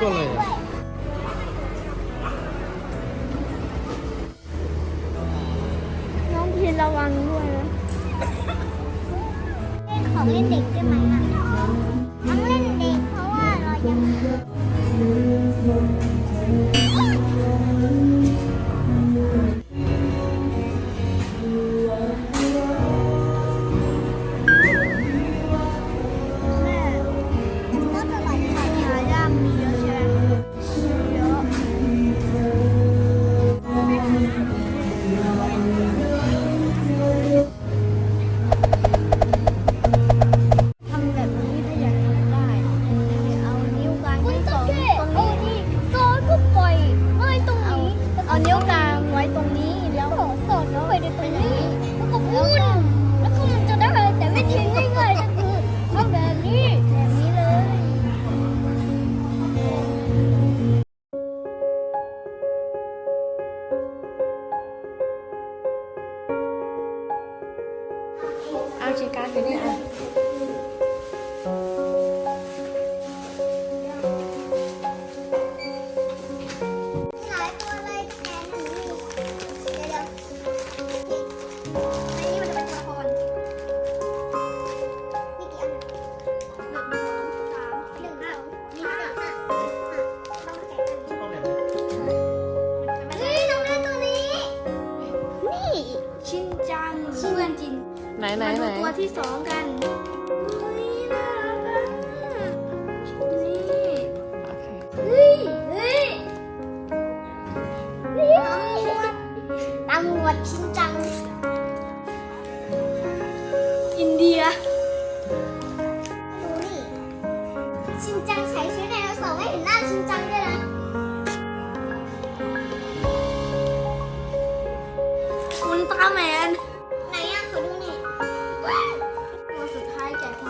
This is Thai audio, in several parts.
过了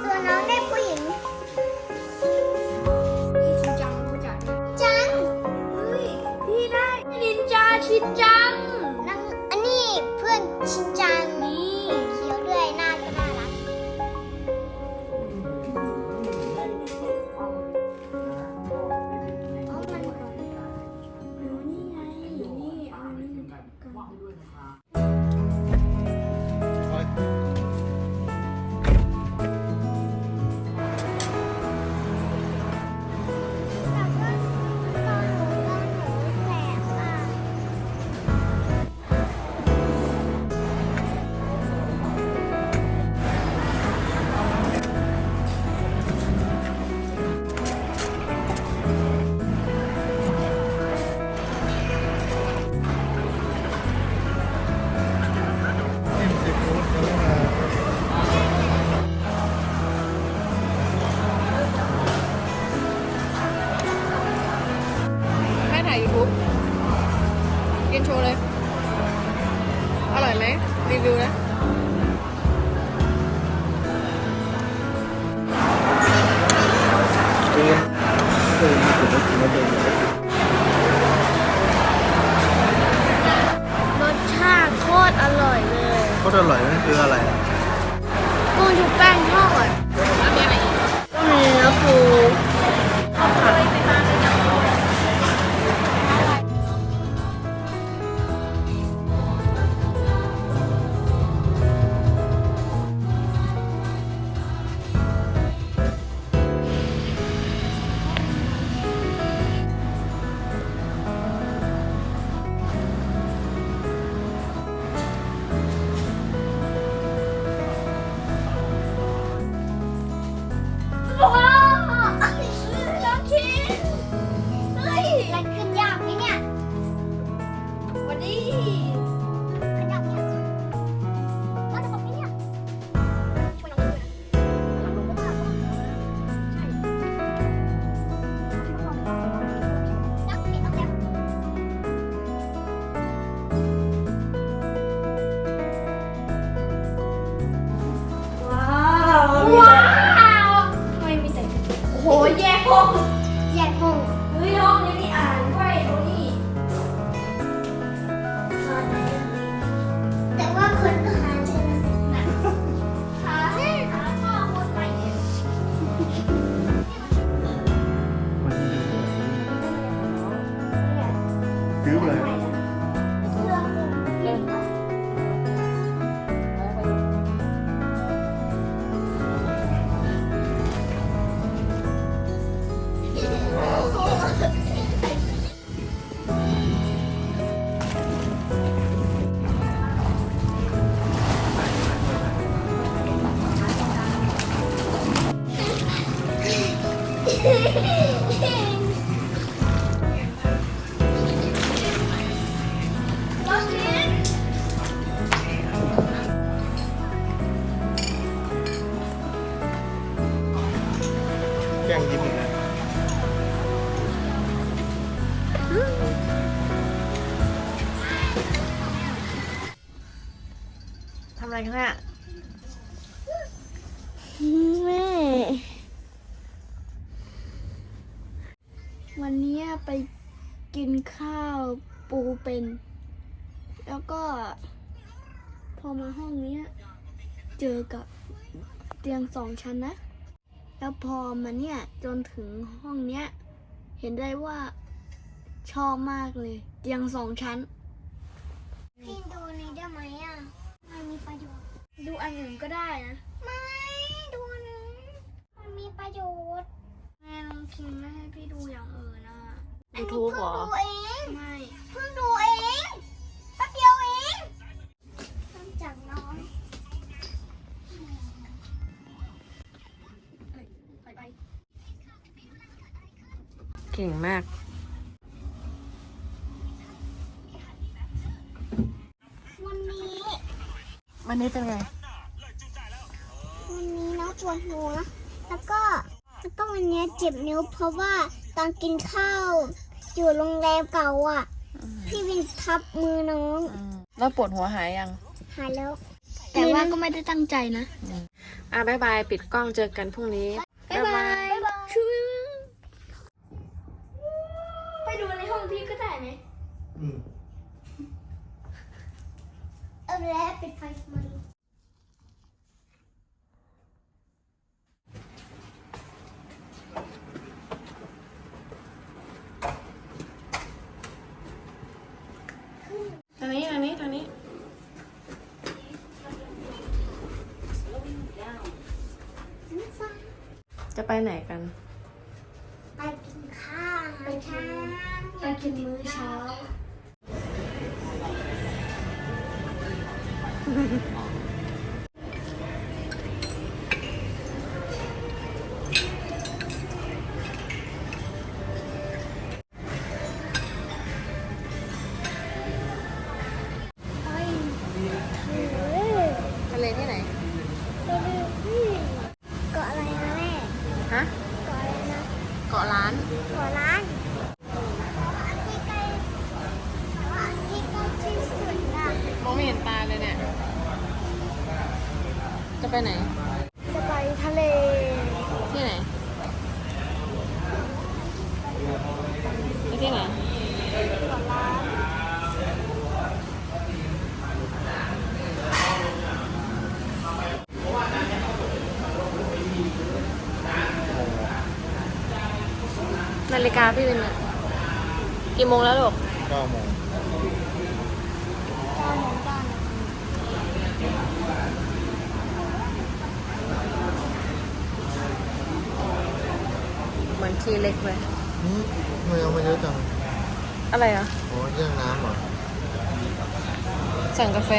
ส่วนน้องเด็กผู้หญิง สองชั้นนะ แล้วพอมาเนี่ยจนถึงห้องเนี้ย เห็นได้ว่าชอบมากเลย เตียงสองชั้น พี่ดูนี่ได้ไหมอะ มันมีประโยชน์ ดูอันอื่นก็ได้นะ ไม่ ดูนะมันมีประโยชน์ แม่น้องคิมไม่ให้พี่ดูอย่างอื่นนะยูทูบเหรอดูเอง ไม่ เพิ่งดูเอง ก่งมาก วันนี้ วันนี้เป็นไง วันนี้น้องปวดหัว แล้วก็แล้วก็วันนี้เจ็บนิ้วเพราะว่าตอนกินข้าว อยู่โรงแรมเก่าอะ พี่วินทับมือน้อง แล้วปวดหัวหายยัง หายแล้ว แต่ว่าก็ไม่ได้ตั้งใจนะ อะบายบาย ปิดกล้องเจอกันพรุ่งนี้ บ๊ายบาย ช่วยไปดูในห้องพี่ก็ได้ไหม อืม เอาแล้วปิดไฟทำไม ทางนี้ทางนี้ทางนี้ จะ ไปไหนกัน ไปกินข้าวไปทานไปกินมื้อเช้า นาฬิกาพี่เป็นอะกี่โมงแล้วลูกเก้าโมงเหมือนทีเล็กเลยอืมทำไมเอามาเยอะจังอะไรอะโอ้แย่งน้ำเหรอสั่งกาแฟ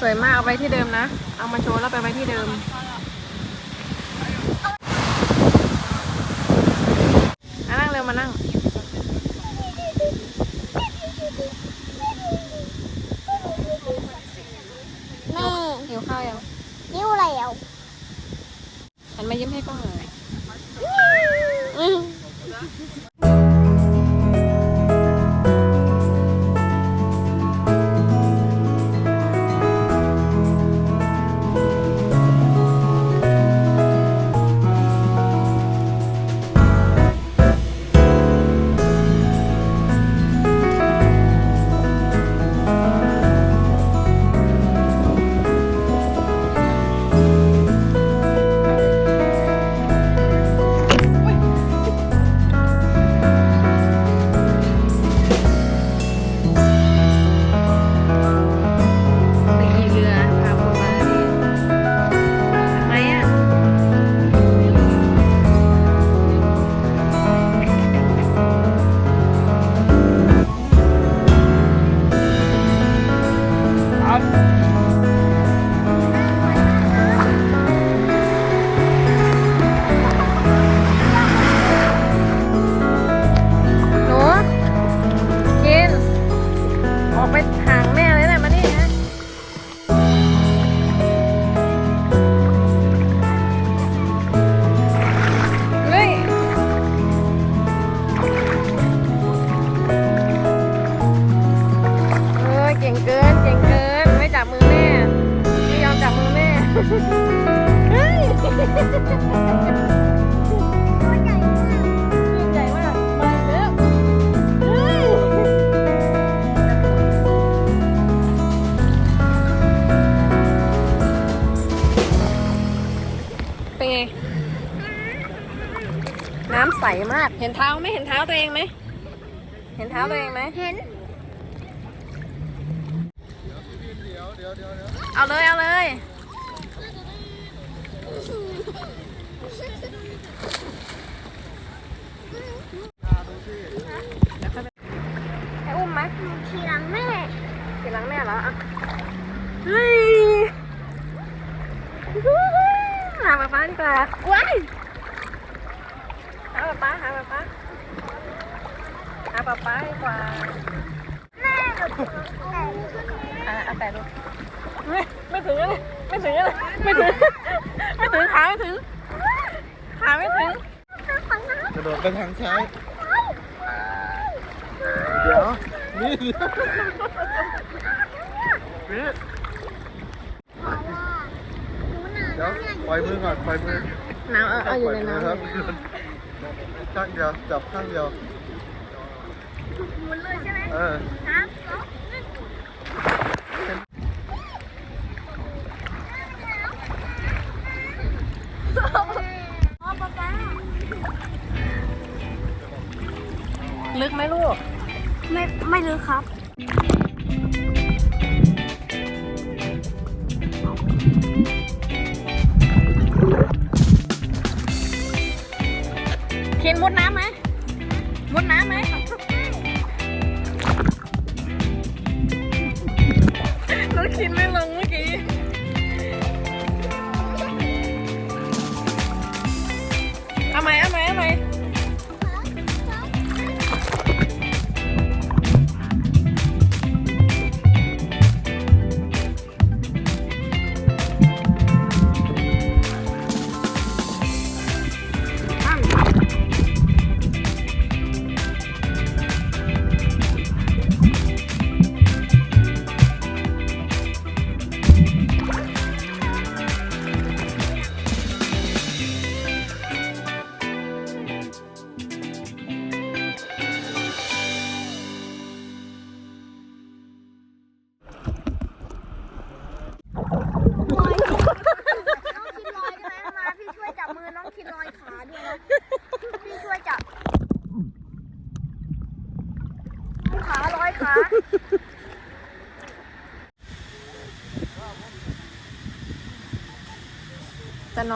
สวยมากเอาไว้ที่เดิมนะ เอามาโชว์แล้วไปไว้ที่เดิมมานั่งเร็วมานั่ง เฮ้ยยิ่งใหญ่มากมาแล้วเฮ้ยเป็นไง น้ำใสมาก เห็นเท้าไหมเห็นเท้าตัวเองไหม เห็นเท้าตัวเองไหม เห็น เอาเลย เอาเลย ให้อุ้มไหม ทีหลังแม่ ทีหลังแม่ เหรออะเฮ้ยหาป๊าป๊าดีกว่าว้ายหาป๊าป๊าหาป๊าป๊าหาป๊าป๊าดีกว่าแม่หนูอะเอาแต่ดูไม่ไม่ถึงเลยไม่ถึงเลยไม่ถึงไม่ถึงขาไม่ถึงขาไม่ถึงกระโดดไปทางซ้ายเดี๋ยวนี่ นี่เดี๋ยวปล่อยมือก่อนปล่อยมือหนาวเอาเอาอยู่ในปล่น้ำมืครับข้างเดียวจับข้างเดียวหมุนเลยใช่ไหมเออสามสองหนึ่งพ่อป๊าป๊าลึกไหมลูก ไม่ ไม่รู้ครับินมุดน้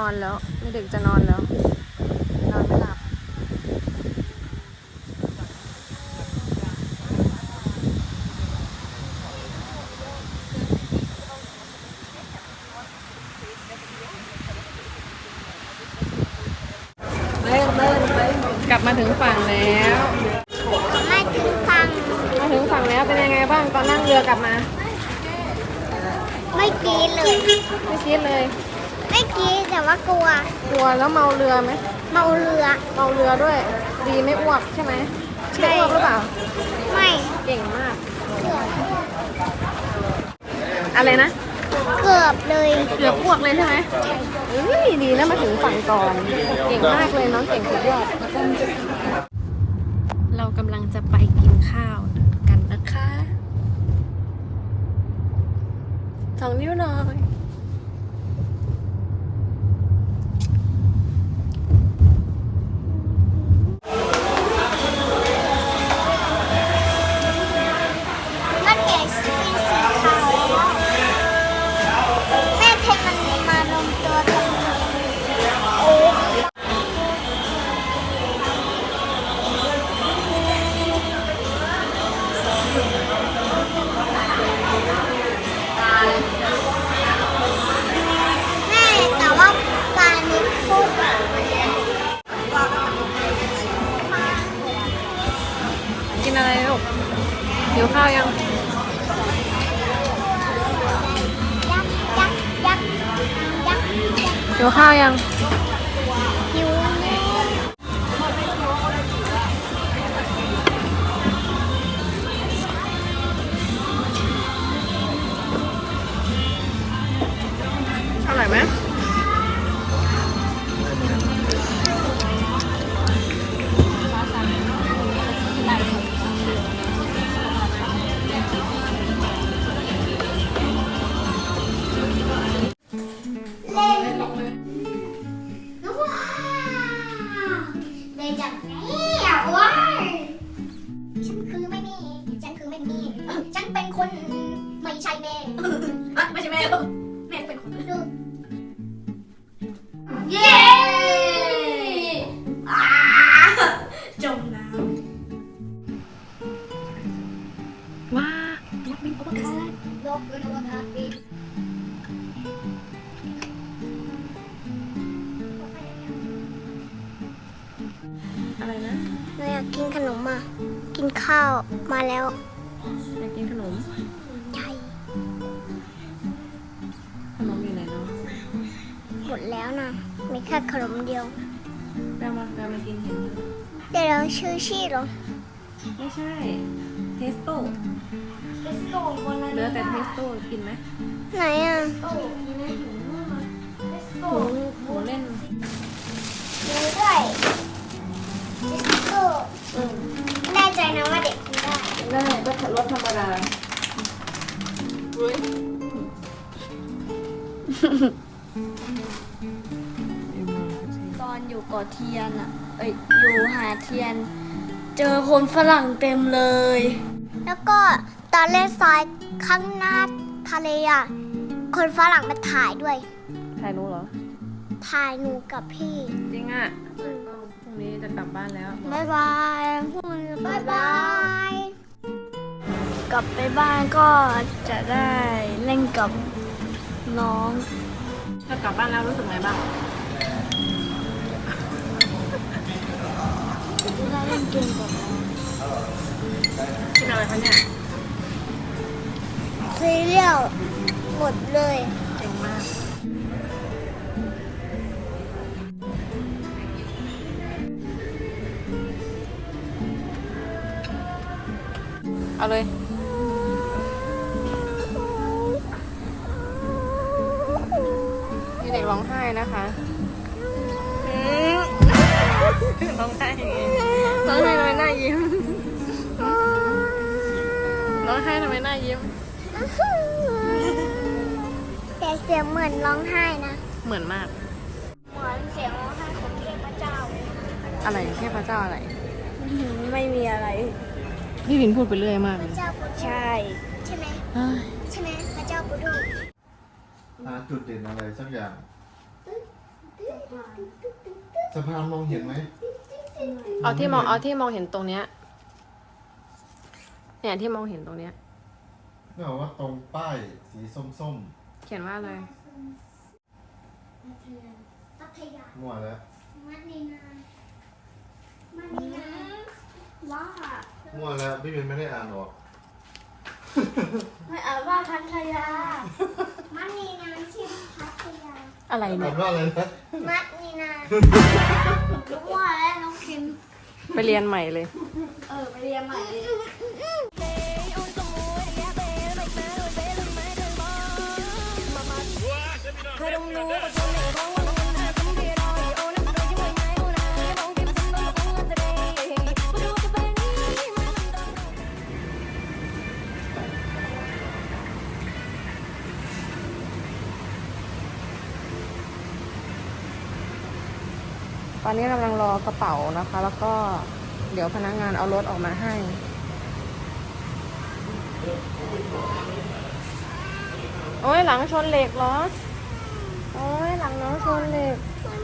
อนแล้วไม่ดึกจะนอนแล้ว นอนไม่หลับ กลับมาถึงฝั่งแล้วมาถึงฟัง มาถึงฝั่งแล้วเป็นยังไงบ้างตอนนั่งเรือกลับมา ไม่กินเลย ไม่กินเลย ว่ากลัว กลัวแล้วเมาเรือไหมเมาเรือ เมาเรือด้วย ดีไม่อ้วกใช่ไหมใช่ ไม่อ้วกหรือเปล่า ไม่เก่งมากเกือบอะไรนะ เกือบเลยเกือบอ้วกเลยใช่ไหมเอ้ยดีนะมาถึงฝั่งก่อน เก่งมากเลยน้องเก่งสุดยอด เรากำลังจะไปกินข้าวกันนะคะ สองนิ้วหน่อย หิวข้าวยัง ใช่เทสโต้เหลือแต่เทสโต้กินไหมไหนอะหูหูเล่นดูด้วยดิสโก้แน่ใจนะว่าเด็กกินได้ได้ก็รสธรรมดาตอนอยู่เกาะเทียนอะ เอ้ย อยู่หาดเทียน เจอคนฝรั่งเต็มเลย แล้วก็ตอนเล่นทรายข้างหน้าทะเลอะ คนฝรั่งมาถ่ายด้วย ถ่ายรู้เหรอ ถ่ายหนูกับพี่จริงอะพรุ่งนี้จะกลับบ้านแล้วบ๊ายบายพวกนี้บ๊ายบาย กลับไปบ้านก็จะได้เล่นกับน้อง ถ้ากลับบ้านแล้วรู้สึกไงบ้างจะได้เล่นเกมกับ คะเนี่ย ซีเรียลหมดเลยเก่งมาก เอาเลย เสียงเหมือนร้องไห้นะ เหมือนมาก เหมือนเสียงร้องไห้ของเทพเจ้า อะไรเทพเจ้าอะไร ไม่มีอะไร พี่วินพูดไปเรื่อยมากเลยเจ้าปุใช่ ใช่ไหมเฮ้ยใช่ไหมพระเจ้าปุดูหาจุดเด่นอะไรสักอย่างสะพานมองเห็นไหมเอาที่มองเอาที่มองเห็นตรงเนี้ย เนี่ยที่มองเห็นตรงเนี้ยไม่บอกว่าตรงป้ายสีส้มเขียนว่าอะไร พัทยามั่วแล้วมัดนีนามัดนีนาว่ามั่วแล้วพี่เบนไม่ได้อ่านหรอกไม่อ่านว่าพัทยา มัดนีนาชื่อพัทยา อะไรอ่านะนว่าอะไรนะมัดนีนารู้วาแล้วน้องคินไปเรียนใหม่เลย เออ ไปเรียนใหม่เลย ตอนนี้กำลังรอกระเป๋านะคะ แล้วก็เดี๋ยวพนักงานเอารถออกมาให้ โอ้ยหลังชนเหล็กเหรอ โอ้ยหลังน้องชนเหล็ก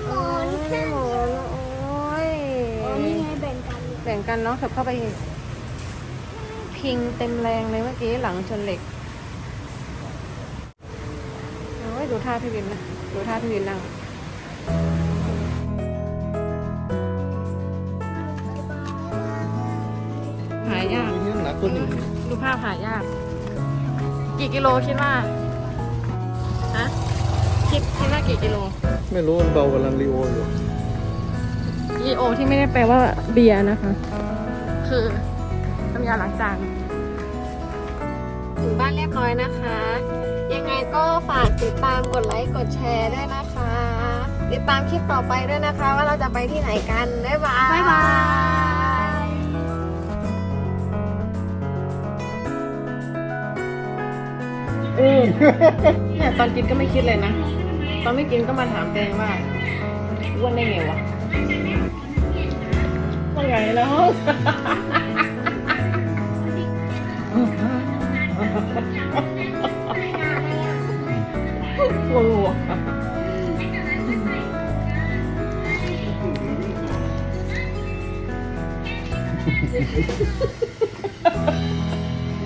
หมอนโอ้ยหมอนโอ้ยนี่ไงแบ่งกันแบ่งกันเนาะเถอะเข้าไปอีกพิงเต็มแรงเลยเมื่อกี้หลังชนเหล็กโอ้ยดูท่าพี่วินนะดูท่าพี่วินนั่งหายากนี่หนักตัวหนึ่งดูภาพหายาก กี่กิโลคิดว่าฮะ คิดคิดว่ากี่กิโลไม่รู้มันเบากว่าลังลีโออยู่ลีโอที่ไม่ได้แปลว่าเบียร์นะคะ คือน้ำยาล้างจานถึงบ้านเรียบร้อยนะคะ ยังไงก็ฝากติดตามกดไลค์กดแชร์ด้วยนะคะ ติดตามคลิปต่อไปด้วยนะคะ ว่าเราจะไปที่ไหนกัน บ๊ายบายบ๊ายบายอืม เนี่ยตอนกินก็ไม่คิดเลยนะ ตอนไม่กินก็มาถามแตงว่าอ้วนได้ไงวะว่าไงแล้วโอ้โห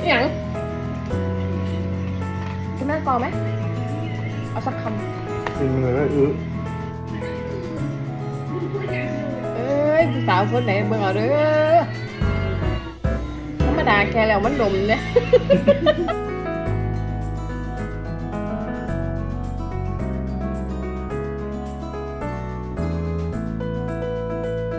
อย่างคุณแม่กอไหม สักคำจริงเลยนะอื้อเอ้ยผู้สาวคนไหนเบิ่งเอาเด้อธรรมดาแค่แล้วมันดมเนี่ย